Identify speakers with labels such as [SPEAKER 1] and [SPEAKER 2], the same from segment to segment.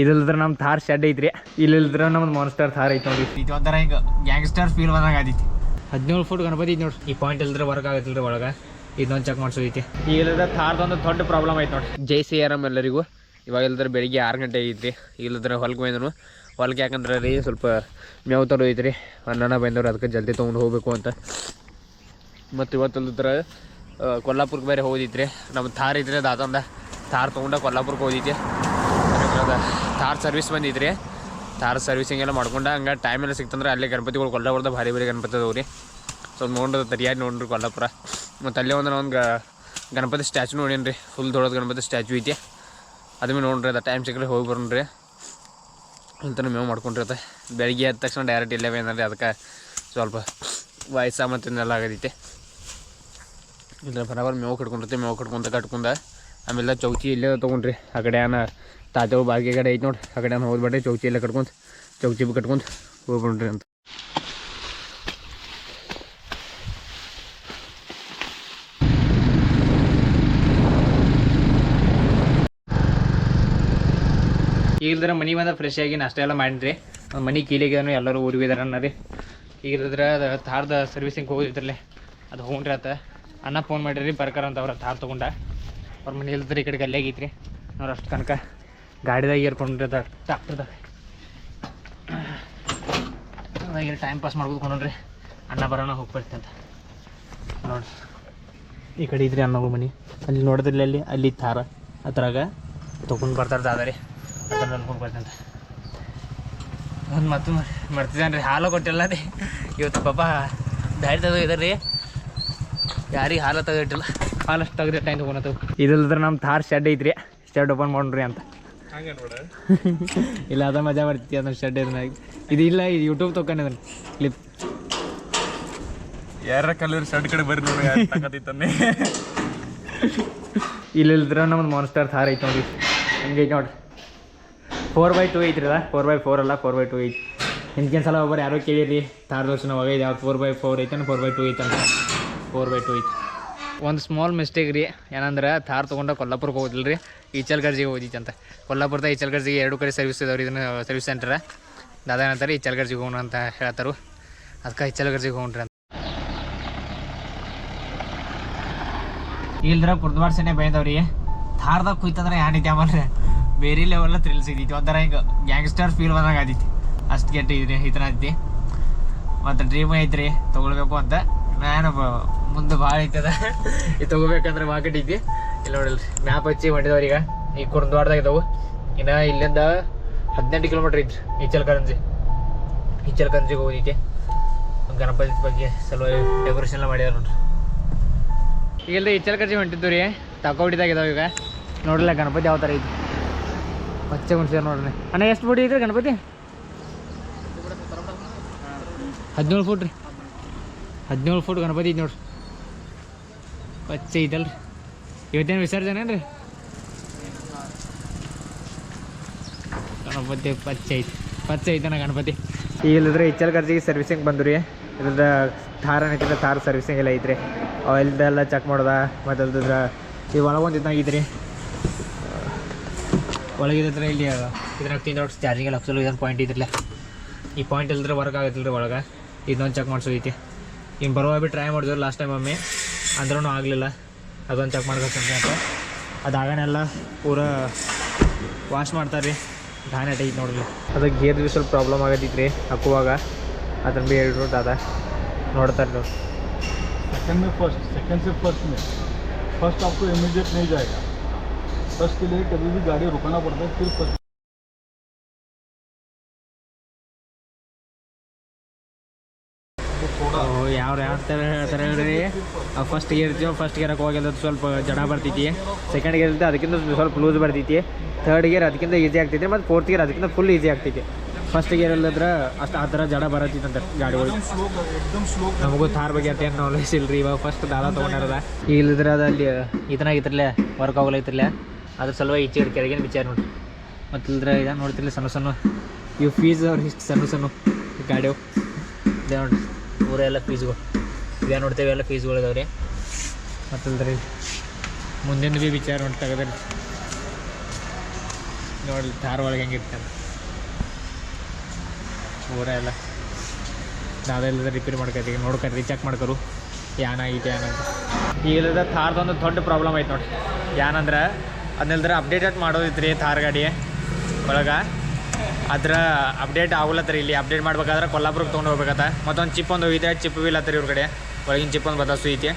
[SPEAKER 1] ಇದಿಲ್ದ್ರ ನಮ್ಮ ಥಾರ್ ಶೆಡ್ ಐತ್ರಿ. ಇಲ್ಲಿಲ್ದ್ರ ನಮ್ದು ಮಾನ್ಸ್ಟರ್ ಥಾರ್ ಐತಿ ನೋಡಿ ಇದು ಒಂಥರ ಈಗ ಗ್ಯಾಂಗ್ಸ್ಟರ್ ಫೀಲ್ ಬಂದಾಗ ಆದಿತ್ತು ಹದಿನೇಳು ಫುಟ್ ಗಣಪತಿ ಐತಿ ನೋಡ್ರಿ. ಈ ಪಾಯಿಂಟ್ ಇಲ್ದ್ರೆ ವರ್ಕ್ ಆಗತ್ತಿಲ್ರಿ ಒಳಗ. ಇದೊಂದು ಚೆಕ್ ಮಾಡ್ಸೋದೈತಿ ಈಗ ಇಲ್ಲದ ಥಾರ್ದೊಂದು ದೊಡ್ಡ ಪ್ರಾಬ್ಲಮ್ ಐತಿ ನೋಡಿ
[SPEAKER 2] ಜೈ ಸಿ ಆರಾಮ್ ಎಲ್ಲರಿಗೂ. ಇವಾಗ ಇಲ್ದ್ರೆ ಬೆಳಿಗ್ಗೆ ಆರು ಗಂಟೆ ಐತಿ ಇಲ್ಲದ್ರೆ ಹೊಲ್ಗೆ ಬಂದನು ಹೊಲ್ಗೆ ಯಾಕಂದ್ರೆ ರೀ ಸ್ವಲ್ಪ ಮೇವು ತರೋ ಐತ್ರಿ. ಅಣ್ಣನ ಬಂದವ್ರು ಅದಕ್ಕೆ ಜಲ್ದಿ ತೊಗೊಂಡು ಹೋಗ್ಬೇಕು ಅಂತ. ಮತ್ತು ಇವತ್ತಲ್ದ್ರ ಕೊಲ್ಲಾಪುರ್ಗೆ ಬೇರೆ ಹೋಗಿದ್ರಿ ನಮ್ಮ ಥಾರ್ ಇದ್ರೆ ದಾದೊಂದ ಥಾರ್ ತೊಗೊಂಡ ಕೊಲ್ಲಾಪುರ್ಗೆ ಹೋಗಿದ್ದೆ ಥಾರ್ ಸರ್ವಿಸ್ ಬಂದಿದ್ರಿ. ಥಾರ್ ಸರ್ವಿಸಿಂಗ್ ಎಲ್ಲ ಮಾಡ್ಕೊಂಡು ಹಂಗೆ ಟೈಮ್ ಎಲ್ಲ ಸಿಕ್ತಂದ್ರೆ ಅಲ್ಲೇ ಗಣಪತಿಗಳು ಕೊಲ್ಲಾಪುರದ ಭಾರಿ ಭಾರಿ ಗಣಪತಿ ಅದಾವೆ ರೀ. ಸೊ ನೋಡ್ರಿ ತರಿಯಾಗಿ ನೋಡ್ರಿ ಕೊಲ್ಲಾಪುರ. ಮತ್ತು ಅಲ್ಲೇ ಒಂದು ಒಂದು ಗಣಪತಿ ಸ್ಟ್ಯಾಚು ನೋಡೀನಿ ರೀ ಫುಲ್ ದೊಡ್ಡದು ಗಣಪತಿ ಸ್ಟ್ಯಾಚು ಐತಿ. ಅದನ್ನು ನೋಡ್ರಿ ಅದು ಟೈಮ್ ಸಿಕ್ಕರೆ ಹೋಗಿ ಬರೋಣ ರೀ ಅಂತ ಮೇವು ಮಾಡ್ಕೊಂಡಿರತ್ತೆ ಬೆಳಿಗ್ಗೆ ಎದ್ದ ತಕ್ಷಣ ಡೈರೆಕ್ಟ್ ಇಲ್ಲೇ ಏನಂದ್ರೆ ಅದಕ್ಕೆ ಸ್ವಲ್ಪ ವಯಸ್ಸ ಮತ್ತು ಇನ್ನೆಲ್ಲ ಆಗದೈತೆ. ಇಲ್ಲ ಬರೋಬರ್ ಮೇವು ಕಟ್ಕೊಂಡಿರ್ತೀವಿ. ಮೇವು ಕಟ್ಕೊಂತ ಕಟ್ಕೊಂಡ ಆಮೇಲೆ ಚೌಕಿ ಇಲ್ಲೇ ತೊಗೊಂಡ್ರಿ. ಆ ಕಡೆ ಏನ ತಾತೇವು ಬಾಗಿ ಕಡೆ ಐತೆ ನೋಡಿ. ಆ ಕಡೆ ನಾನು ಹೋದ್ಬೇಡ್ರಿ ಚೌಚಿ ಎಲ್ಲ ಕಟ್ಕೊಂತ ಚೌಕಿ ಬಿ ಕಟ್ಕೊಂತ ಹೋಗ್ಬಿಡ್ರಿ ಅಂತ.
[SPEAKER 1] ಈಗಿಲ್ದ್ರೆ ಮನೆ ಬಂದ ಫ್ರೆಶ್ ಆಗಿ ನಾಷ್ಟ ಎಲ್ಲ ಮಾಡಿದ್ರಿ. ಮನೆ ಕೀಲಿಗೆ ಎಲ್ಲರೂ ಊರಿಗೆ ಅನ್ನ ರೀ. ಈಗಿಲ್ದ್ರ ಅದು ಥಾರ್ದ ಸರ್ವಿಸಿಂಗ್ ಹೋಗಿದ್ರಲ್ಲೇ, ಅದು ಹೋಗ್ರಿ ಆತ. ಅಣ್ಣ ಫೋನ್ ಮಾಡಿರಿ, ಬರ್ಕಾರ ಅಂತ ಅವ್ರ ಥಾರ್ ತೊಗೊಂಡ. ಅವ್ರ ಮನೆ ಇಲ್ದ್ರೆ ಈ ಕಡೆ ಗಲ್ಲಿ ಆಗೈತ್ರಿ. ಅವ್ರು ಅಷ್ಟು ತನಕ ಗಾಡಿದಾಗ ಏರ್ಕೊಂಡ್ರಿ ಅದ ಟ್ರಾಕ್ಟರ್ದಾಗ ಅದಾಗ ಟೈಮ್ ಪಾಸ್ ಮಾಡ್ಬೋದು ಕೊನೋಣ್ರಿ ಅಣ್ಣ ಬರೋಣ ಹೋಗ್ಬರ್ತಿ ಅಂತ. ನೋಡ್ರಿ. ಈ ಕಡೆ ಇದ್ರಿ ಅಣ್ಣ ಮನೆ. ಅಲ್ಲಿ ನೋಡಿದ್ರಲ್ಲಿ ಅಲ್ಲಿ ಅಲ್ಲಿ ಥಾರ ಅದ್ರಾಗ ತೊಗೊಂಡು ಬರ್ತಾರೆ ದಾದಾರಿ. ಅದನ್ನು ಅನ್ಕೊಂಡು ಬರ್ತಂತ ಒಂದು ಮತ್ತು ಮಾಡ್ತಿದ್ದಾನೆ ರೀ. ಹಾಲು ಕೊಟ್ಟಿಲ್ಲ ರೀ. ಇವತ್ತು ಪಾಪ ದಾರಿ ಇದಾರೆ ಯಾರಿಗೆ ಹಾಲು ತೆಗೆದಿಟ್ಟಿಲ್ಲ. ಹಾಲು ಅಷ್ಟು ತೆಗೆದು ಟೈಮ್ ತೊಗೊಂಡು ಇದಿಲ್ಲದ್ರೆ ನಮ್ಮ ಥಾರ್ ಶೆಡ್ ಐತ್ರಿ. ಶೆಡ್ ಓಪನ್ ಮಾಡ್ರಿ ಅಂತ. ಇಲ್ಲ ಅದ ಮಜಾ ಬರ್ತಿ ಅದನ್ನ ಶೆಡ್ ಇದನ್ನ ಇದು ಇಲ್ಲ ಇದು ಯೂಟ್ಯೂಬ್ ತೊಗೊಂಡು ಕ್ಲಿಪ್
[SPEAKER 3] ಯಾರ ಕಲ್ಲೂರು ಶೆಡ್ ಕಡೆ ಬರ್ರಿ ನೋಡಿ ಇಲ್ಲಿ
[SPEAKER 1] ಇಲ್ಲಿಲ್ದ್ರ ನಮ್ದು ಮಾನ್ಸ್ಟರ್ ಥಾರ್ ಐತೆ ನೋಡಿ. ಹಂಗೆ ಐತೆ ನೋಡ್ರಿ. ಫೋರ್ ಬೈ ಟು ಐತ್ರಿ ಅದ ಫೋರ್ ಬೈ ಫೋರ್ ಅಲ್ಲ? ಫೋರ್ ಬೈ ಟು ಐತಿ. ಹಿಂದಿನ ಸಲ ಒಬ್ಬರು ಯಾರೋ ಕೇಳಿರಿ ಥಾರ್ ನಾವು ಒಗೈದು ಯಾವ ಫೋರ್ ಬೈ ಫೋರ್ ಐತೆ ಫೋರ್ ಬೈ ಟು ಅಂತ ಫೋರ್ ಬೈ ಟು ಐತಿ. ಒಂದು ಸ್ಮಾಲ್ ಮಿಸ್ಟೇಕ್ ರೀ. ಏನಂದ್ರೆ ಥಾರ್ ತೊಗೊಂಡ ಕೊಲ್ಲಾಪುರಕ್ಕೆ ಹೋಗಿಲ್ಲ ರೀ ಈಚಲ್ಗರ್ಜಿಗೆ ಹೋಗಿತ್ತು ಅಂತ. ಕೊಲ್ಲಾಪುರದ ಈಚಲ್ಗರ್ಜಿಗೆ ಎರಡು ಕಡೆ ಸರ್ವಿಸ್ ಇದಾವ್ರಿ ಇದನ್ನು ಸರ್ವಿಸ್ ಸೆಂಟರ್ ದಾದಾ ಏನಂತಾರೆ ಈಚಲ್ಗರ್ಜಿಗೆ ಹೋಗೋಣ ಅಂತ ಹೇಳ್ತಾರು. ಅದಕ್ಕೆ ಈಚಲ್ಗರ್ಜಿಗೆ ಹೋಗ್ರಿ ಅಂತ. ಇಲ್ದ್ರ ಕುರ್ದ್ವಾರ್ ಸೆನೆ ಬೈದವ್ರಿ. ಥಾರ್ದಾಗ ಕುಯ್ತಂದ್ರೆ ಏನಿದೆ ಆಮೇಲೆ ಬೇರೆ ಲೆವೆಲ್ಲ ಥ್ರಿಲ್ ಇದೈತಿ. ಒಂಥರ ಹಿಂಗೆ ಗ್ಯಾಂಗ್ಸ್ಟರ್ ಫೀಲ್ ಬಂದಾಗ ಆದಿತ್ತು ಅಷ್ಟು ಕೆಟ್ಟ ಇದ್ರಿ, ಈ ಥರ ಆದಿತ್ತು ಮತ್ತು ಡ್ರೀಮ್ ಐತ್ರಿ, ತೊಗೊಳ್ಬೇಕು ಅಂತ. ನಾನು ಬ- ಮುಂದೆ ಭಾಳ ಐತದ. ಇದು ತಗೋಬೇಕಂದ್ರೆ ಮಾರ್ಕೆಟ್ ಐತಿ. ಇಲ್ಲಿ ನೋಡಿಲ್ರಿ ಮ್ಯಾಪ್ ಹಚ್ಚಿ ಮಾಡಿದವ್ರು ಈಗ. ಈ ಕುರ್ದ್ವಾಡ್ದಾಗ ಇದಾವೆ. ಇನ್ನು ಇಲ್ಲಿಂದ ಹದಿನೆಂಟು ಕಿಲೋಮೀಟ್ರ್ ಐತ್ರಿ ಈಚಲ್ ಕರಂಜಿಗೆ ಹೋಗೈತಿ ಗಣಪತಿ ಬಗ್ಗೆ ಸ್ವಲ್ಪ ಡೆಕೋರೇಷನ್ ಎಲ್ಲ ಮಾಡ್ಯಾರ ನೋಡ್ರಿ. ಈಗೆಲ್ಲ ಇಚ್ಚಲ್ಕರ್ಜಿ ಹೊಂಟಿದ್ದು ರೀ ತಕೋಬಿಟ್ಟಿದಾಗ ಇದಾವೆ ಈಗ. ನೋಡ್ರಲ್ಲ ಗಣಪತಿ ಯಾವ ಥರ ಐತಿ. ಪಚ್ಚೆ ಮುಂಚೆ ನೋಡ್ರಿ. ಅಣ್ಣ, ಎಷ್ಟು ಫುಟ್ ಐತ್ರಿ ಗಣಪತಿ? ಹದಿನೇಳು ಫುಟ್ ರೀ. ಹದಿನೇಳು ಫುಟ್ ಗಣಪತಿ ಐತಿ ನೋಡ್ರಿ. ಪಚ್ಚೆ ಐತಲ್ರಿ ಇವತ್ತೇನು ವಿಸರ್ಜನೆ ಏನ್ರಿ? ಗಣಪತಿ ಪಚ್ಚೆ ಐತಿ. ಪಚ್ಚೆ ಐತನ ಗಣಪತಿ. ಈಗ ಇಲ್ಲದ್ರೆ ಇಚ್ಚಲ್ಕರ್ಜಿಗೆ ಸರ್ವಿಸಿಂಗ್ ಬಂದ್ರಿ. ರೀ ಇಲ್ಲದ ಥಾರ್ ಏನೈತಿಲ್ಲ ಥಾರ್ ಸರ್ವಿಸಿಂಗ್ ಎಲ್ಲ ಐತ್ರಿ. ಆಯಿಲ್ದೆಲ್ಲ ಚೆಕ್ ಮಾಡೋದ ಮತ್ತು ಅಲ್ದ್ರ ಈಗ ಒಳಗೊಂದು ಐತ್ರಿ. ಒಳಗಿದ್ರೆ ಇಲ್ಲಿ ಇದ್ರಾಗ ತಿಂದ ಚಾರ್ಜಿಂಗ್ ಎಲ್ಲ ಹಾಕ್ಸಲು ಇದೊಂದು ಪಾಯಿಂಟ್ ಇದ್ರಲ್ಲ ಈ ಪಾಯಿಂಟ್ ಇಲ್ದ್ರೆ ವರ್ಕ್ ಆಗತ್ತಿಲ್ಲ ಒಳಗೆ. ಇದೊಂದು ಚೆಕ್ ಮಾಡಿಸೋದೈತಿ. ಇನ್ನು ಬರುವ ಬಿ ಟ್ರೈ ಮಾಡಿದ್ವಿ ಲಾಸ್ಟ್ ಟೈಮ್ ಒಮ್ಮೆ ಅಂದ್ರೂ ಆಗಲಿಲ್ಲ ಅದೊಂದು ಚೆಕ್ ಮಾಡ್ಬೇಕಂತ ಅಂತ ಅದಾಗನೆಲ್ಲ ಪೂರ ವಾಶ್ ಮಾಡ್ತಾರೆ ರೀ ಧಾನ ಐತಿ ನೋಡ್ರಿ ಅದಕ್ಕೆ ಗೇರ್ ಸ್ವಲ್ಪ ಪ್ರಾಬ್ಲಮ್ ಆಗತ್ತಿತ್ತು ರೀ ಹಾಕುವಾಗ ಅದನ್ನ ಬಿ ಹೇಳಿದ್ರು ದಾದಾ ನೋಡ್ತಾರೆ ನೋಡಿ
[SPEAKER 3] सेकंड में फर्स्ट सेकंड से फर्स्ट में फर्स्ट आपको इमीडिएट नहीं जाएगा फर्स्ट के लिए कभी भी गाड़ी रुकाना पड़ता है फिर फर्स्ट
[SPEAKER 1] ಮಾಡ್ತಾರೆ ಹೇಳ್ತಾರೆ ಹೇಳ್ರಿ ಫಸ್ಟ್ ಗೇರ್ ಇರ್ತೀವಿ ಫಸ್ಟ್ ಗೇರಕ್ಕೆ ಹೋಗಿದ್ದು ಸ್ವಲ್ಪ ಜಡ ಬರ್ತೈತಿ ಸೆಕೆಂಡ್ ಗೇರ್ ಇರ್ತೀವಿ ಅದಕ್ಕಿಂತ ಸ್ವಲ್ಪ ಲೂಸ್ ಬರ್ತೈತಿ ಥರ್ಡ್ ಗೇರ್ ಅದಕ್ಕಿಂತ ಈಸಿ ಆಗ್ತೈತಿ ಮತ್ತು ಫೋರ್ತ್ ಗೇರ್ ಅದಕ್ಕಿಂತ ಫುಲ್ ಈಸಿ ಆಗ್ತೈತಿ ಫಸ್ಟ್ ಗೇರ್ ಇಲ್ಲದ್ರೆ ಅಷ್ಟು ಆ ಥರ ಜಡ ಬರತ್ತಿತ್ತಂತೆ ಗಾಡಿಗಳು. ನಮಗೂ ಥಾರ್ ಬಗ್ಗೆ ಅತ್ತೇನು ನಾಲೆಜ್ ಇಲ್ರಿ, ಇವಾಗ ಫಸ್ಟ್ ದಾದ ತೊಗೊಂಡಿರದ. ಇಲ್ಲದ್ರೆ ಅದು ಅಲ್ಲಿ ಇದನ್ನಾಗಿತ್ತಿರ್ಲೆ ವರ್ಕ್ ಆಗೋಲೈತಿರ್ಲೆ ಅದ್ರ ಸಲುವಾಗಿ ಈಚೆ ಕೆಳಗೇನು ವಿಚಾರ ನೋಡಿ ಮತ್ತು ಇಲ್ದ್ರೆ ಇದನ್ನು ನೋಡ್ತಿರ್ಲಿ ಸಣ್ಣ ಸಣ್ಣ, ಇವು ಫೀಸ್ ಅವ್ರು ಇಷ್ಟು ಸಣ್ಣ ಸಣ್ಣ ಗಾಡಿಯವು ಇದೇ ನೋಡಿರಿ, ಊರೆಲ್ಲ ಫೀಸ್ಗಳು ಇದೇ ನೋಡ್ತೇವೆ, ಎಲ್ಲ ಫೀಸ್ಗಳು ಇದಾವೆ ರೀ ಮತ್ತು ರೀ ಮುಂದಿನ ಭೀ ವಿಚಾರ ನೋಡಿ ತೆಗೆದ್ರಿ. ನೋಡಿ ಧಾರ ಒಳಗೆ ಹೆಂಗಿರ್ತಾನೆ ಊರ ಎಲ್ಲ. ನಾವೆಲ್ಲ ರಿಪೇರ್ ಮಾಡ್ಕೊತೀವಿ. ನೋಡ್ಕೊರಿ ಚೆಕ್ ಮಾಡ್ಕರು. ಯಾನ ಐತೆ ಯಾನ ಈಗ ಥಾರ್ದೊಂದು ದೊಡ್ಡ ಪ್ರಾಬ್ಲಮ್ ಐತೆ ನೋಡಿ ಏನಂದ್ರೆ ಅಪ್ಡೇಟ್ ಅಪ್ಡೇಟೆಡ್ ಮಾಡೋದಿತ್ತು ರೀ ಥಾರ್ ಗಾಡಿ ಒಳಗೆ? ಅದ್ರ ಅಪ್ಡೇಟ್ ಆಗ್ಲತ್ತರಿ ಇಲ್ಲಿ ಅಪ್ಡೇಟ್ ಮಾಡ್ಬೇಕಾದ್ರೆ ಕೊಲ್ಲಾಪುರಕ್ಕೆ ತೊಗೊಂಡು ಹೋಗ್ಬೇಕತ್ತ. ಮತ್ತೊಂದು ಚಿಪ್ ಒಂದು ಹೋಗಿದೆ ಚಿಪ್ ಬಿ ಇಲ್ಲತ್ತರ ಇವ್ರ ಕಡೆ. ಒಳಗಿನ ಚಿಪ್ ಒಂದು ಬದಲಾಸು ಐತಿ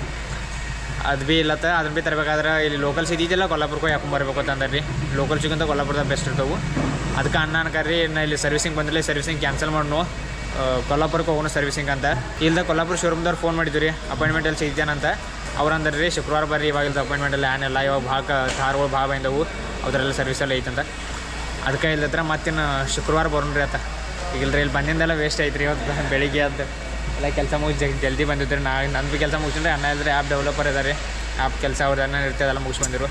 [SPEAKER 1] ಅದು ಭೀ ಇಲ್ಲತ್ತ ಅದನ್ನ ಭೀ ತರಬೇಕಾದ್ರೆ ಇಲ್ಲಿ ಲೋಕಲ್ಸ್ ಇದ್ದಿದ್ದಿಲ್ಲ ಕೊಲ್ಲಾಪುರಕ್ಕೆ ಯಾಕೊಂಬರ್ಬೇಕು ಅಂತ ರೀ ಲೋಕಲ್ ಸಿಗಂತ ಕೊಲ್ಲಾಪುರದಾಗ ಬೆಸ್ಟ್ ಇರ್ತವು. ಅದಕ್ಕೆ ಅಣ್ಣ ಅನ್ಕರಿ ನಾ ಇಲ್ಲಿ ಸರ್ವಿಸಿಂಗ್ ಬಂದಿಲ್ಲ ಸರ್ವಿಸಿಂಗ್ ಕ್ಯಾನ್ಸಲ್ ಮಾಡೋಣ ಕೊಲ್ಲಾಪುರಕ್ಕೆ ಹೋಗೋಣ ಸರ್ವಿಸಿಂಗ್ ಅಂತ. ಇಲ್ದ ಕೊಲ್ಲಾಪುರ ಶೋರೂಮ್ದವ್ರು ಫೋನ್ ಮಾಡಿದ್ವಿ ರೀ ಅಪಾಯಿಂಟ್ಮೆಂಟಲ್ಲಿ ಸಿಗ್ತೇನಂತ ಅವ್ರು ಅಂದ್ರೆ ರೀ, ಶುಕ್ರವಾರ ಬರ್ರಿ, ಇವಾಗ ಅಪಾಯಿಂಟ್ಮೆಂಟ್ ಅಪಾಯಿಂಟ್ಮೆಂಟಲ್ಲಿ ಏನೆಲ್ಲ ಇವಾಗ ಭಾಗ ಥಾರ್ಗಳು ಭಾಳ ಬಂದವು ಅದರೆಲ್ಲ ಸರ್ವಿಸೆಲ್ಲ ಐತಂತ. ಅದಕ್ಕೆ ಇಲ್ಲತ್ರ ಮತ್ತಿನ್ನು ಶುಕ್ರವಾರ ಬರೋಣ ರೀ ಆತ. ಈಗ ಇಲ್ರಿ ಇಲ್ಲಿ ಬಂದಿಂದೆಲ್ಲ ವೇಸ್ಟ್ ಐತ್ರಿ ಇವತ್ತು, ಬೆಳಿಗ್ಗೆ ಅದು ಎಲ್ಲ ಕೆಲಸ ಮುಗಿಸಿ ಜಲ್ದಿ ಬಂದಿದ್ರಿ. ನಾ ನಂದು ಭೀ ಕೆಲಸ ಮುಗಿಸಿದ್ರೆ ಅಣ್ಣ ಇಲ್ಲದ್ರೆ ಆ್ಯಪ್ ಡೆವಲಪರ್ ಇದ್ದಾರೆ ಆ್ಯಪ್ ಕೆಲಸ ಅವ್ರನ್ನ ಇರ್ತದೆಲ್ಲ ಮುಗಿಸಿ ಬಂದಿರು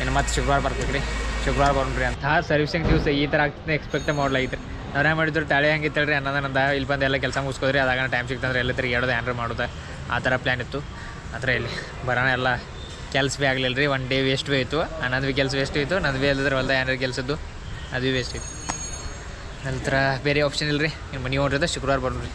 [SPEAKER 1] ಇನ್ನು ಮತ್ತೆ ಶುಕ್ರವಾರ ಬರ್ಬೇಕು ರೀ ಶುಕ್ರವಾರ ಬರೋಣ್ರಿ ಅಂತ. ಸರ್ವಿಸಿಂಗ್ ದಿವಸ ಈ ಥರ ಆಗ್ತದೆ ಎಕ್ಸ್ಪೆಕ್ಟ್ ಮಾಡ್ಲಾಗಿತ್ತು ನಾವೇ ಮಾಡಿದ್ರು ತಾಳೆ ಹೆಂಗಿತ್ತು ಅನ್ನೋದ ಅನ್ನೋದನ್ನಂದ ಇಲ್ಲಿ ಬಂದು ಎಲ್ಲ ಕೆಲಸ ಮುಗಿಸ್ಕೋದ್ರಿ ಅದಾಗ ಟೈಮ್ ಸಿಕ್ತಂದ್ರೆ ಎಲ್ಲ ತಿರುಗಿ ಹೇಳೋದು ಏನಾರು ಮಾಡೋದು. ಆ ಥರ ಪ್ಲ್ಯಾನ್ ಇತ್ತು. ಆ ಥರ ಇಲ್ಲಿ ಬರೋಣ ಎಲ್ಲ. ಕೆಲಸ ಭೀ ಆಗಲಿಲ್ಲ ರೀ ಒನ್ ಡೇ ವೇಸ್ಟ್ ಭೀ ಆಯಿತು ಅನ್ನೋದು ಭೀ ಕೆಲಸ ವೇಸ್ಟ್ ಆಯಿತು ನಂದು ಭೀ ಅಲ್ಲದ್ರೆ ಹೊಲ್ದ ಏನಾರು ಕೆಲಸದ್ದು ಅದು ಭೀ ವೇಸ್ಟ್ ಆಯಿತು ನಂತರ ಬೇರೆ ಆಪ್ಷನ್ ಇಲ್ಲ ರೀ ನಿಮ್ಮ ಮನೆ ಹೊಂಟ್ರದ ಶುಕ್ರವಾರ ಬರೋಣ ರೀ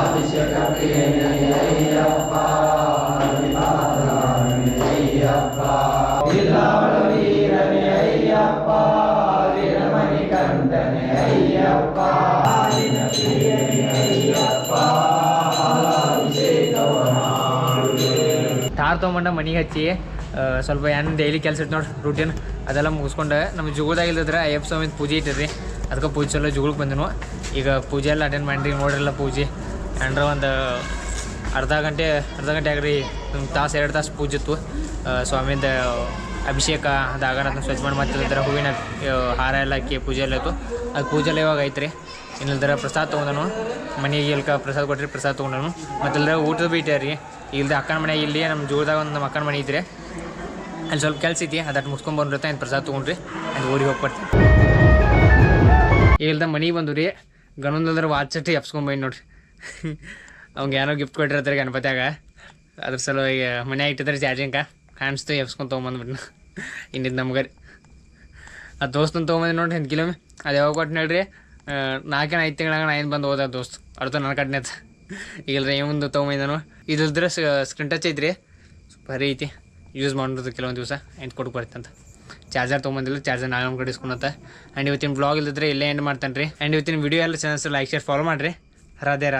[SPEAKER 3] ಅಭಿಷೇಕ ಪ್ರಿಯನೇ ಅಯ್ಯಪ್ಪ ಲೀಲಾಧಾರನೇ ಅಯ್ಯಪ್ಪ ಅಭಿಷೇಕ
[SPEAKER 1] ತಾರ್ ತೊಗೊಂಡ ಮನೆಗೆ ಹಚ್ಚಿ ಸ್ವಲ್ಪ ಏನು ಡೈಲಿ ಕೆಲಸ ಇತ್ತು ನೋಡಿ ರೂಟೀನ್ ಅದೆಲ್ಲ ಮುಗಿಸ್ಕೊಂಡು. ನಮ್ಮ ಜುಗುದಾಗ ಇಲ್ದಿದ್ರೆ ಅಯ್ಯಪ್ಪ ಸ್ವಾಮಿ ಪೂಜೆ ಇಟ್ಟಿರಿ ಅದಕ್ಕೆ ಪೂಜೆ ಚಲೋ ಜುಗುಳಕ್ಕೆ ಬಂದನು. ಈಗ ಪೂಜೆ ಎಲ್ಲ ಅಟೆಂಡ್ ಮಾಡಿರಿ, ನೋಡ್ರಲ್ಲ ಪೂಜೆ. ಅಂದ್ರೆ ಒಂದು ಅರ್ಧ ಗಂಟೆ ಅರ್ಧ ಗಂಟೆ ಆಗ್ರಿ. ಒಂದು ತಾಸು, ಎರಡು ತಾಸು ಪೂಜೆ ಇತ್ತು. ಸ್ವಾಮಿದ ಅಭಿಷೇಕ ಅಭಿಷೇಕ ಅದಾಗಣ ಸ್ವಚ್ಛ ಮಾಡಿ ಮತ್ತೆ ಹೂವಿನ ಹಾರ ಎಲ್ಲ ಹಾಕಿ ಪೂಜೆ ಎಲ್ಲ ಇತ್ತು. ಅದು ಪೂಜೆ ಎಲ್ಲ ಇವಾಗ ಐತ್ರಿ. ಇನ್ನಿಲ್ದ್ರೆ ಪ್ರಸಾದ ತೊಗೊಂಡನು. ಮನೆಗೆ ಇಲ್ಕ ಪ್ರಸಾದ ಕೊಟ್ಟರೆ ಪ್ರಸಾದ ತೊಗೊಂಡನು. ಮತ್ತು ಇಲ್ದ್ರ ಊಟದ ಬಿಟ್ಟೆ ರೀ ಇಲ್ದ ಅಕ್ಕನ ಮನೆ ಇಲ್ಲಿ ನಮ್ಮ ಜೋಳದಾಗ ಒಂದು ನಮ್ಮ ಅಕ್ಕನ ಮನೆ ಐತ್ರಿ ಅಲ್ಲಿ ಸ್ವಲ್ಪ ಕೆಲಸ ಐತಿ ಅದಟ್ಟು ಮುಸ್ಕೊಂಡ್ ಬಂದಿರುತ್ತೆ ಅಂತ ಪ್ರಸಾದ ತೊಗೊಂಡ್ರಿ ಅದು ಊರಿಗೆ ಹೋಗಿ ಬರ್ತೀನಿ ಇಲ್ದ ಮನೆಗೆ ಬಂದು ರೀ ಗಣಂದಲ್ದ್ರ ವಾಚಟ್ಟಿ ಎಪ್ಸ್ಕೊಂಬಂದು ನೋಡ್ರಿ ಅವ್ಗೆ ಏನೋ ಗಿಫ್ಟ್ ಕೊಟ್ಟಿರ್ತಾರೆ ಗಣಪತಿಯಾಗ ಅದ್ರ ಸಲುವಾಗಿ ಮನ್ಯಾಗ ಇಟ್ಟಿದ್ದಾರೆ ಚಾರ್ಜಿಂಗ ಕಾಣಿಸ್ತು ಎಪ್ಸ್ಕೊಂಡು ತೊಗೊಂಬಂದ್ಬಿಟ್ಟು ಇನ್ನಿದ್ದು ನಮ್ಗೆ ರೀ ಆ ದೋಸ್ತನ ತೊಗೊಂಬಂದು ನೋಡ್ರಿ ಹಿಂದೆ ಕಿಲೋಮಿ ಅದು ಯಾವಾಗ ಕೊಟ್ಟು ಹೇಳ್ರಿ ನಾಲ್ಕೇನು ಐದು ತಿಂಗಳಾಗ ನಾ ಏನು ಬಂದು ಹೋದ ದೋಸ್ತ್ ಅರ್ಥ ನನ್ನ ಕಟ್ನೆತ್ ಈಗಲ್ರಿ ಒಂದು ತೊಗೊಂಬಂದನು ಇದ್ರೆ ಸ್ಕ್ರೀನ್ ಟಚ್ ಐತ್ರಿ ಬರೀ ಐತಿ ಯೂಸ್ ಮಾಡೋದು ಕೆಲವೊಂದು ದಿವಸ ಎಂತ ಕೊಟ್ಟು ಬರ್ತಂತ ಚಾರ್ಜರ್ ತೊಗೊಂಬಂದಿಲ್ಲ ಚಾರ್ಜರ್ ಒಂದು ಕಡೆ ಇಸ್ಕೊಂಡಂತ. ಆ್ಯಂಡ್ ಇವತ್ತಿನ ಬ್ಲಾಗ್ ಇಲ್ದಿದ್ರೆ ಇಲ್ಲೇ ಎಂಡ್ ಮಾಡ್ತಾನೆ ರೀ ಆ್ಯಂಡ್ ಇವತ್ತಿನ ವಿಡಿಯೋ ಎಲ್ಲ ಚಾನಲ್ಸ್ ಲೈಕ್ ಶೇರ್ ಫಾಲೋ ಮಾಡಿರಿ. ರಾಧೆ ರಾಧೆ.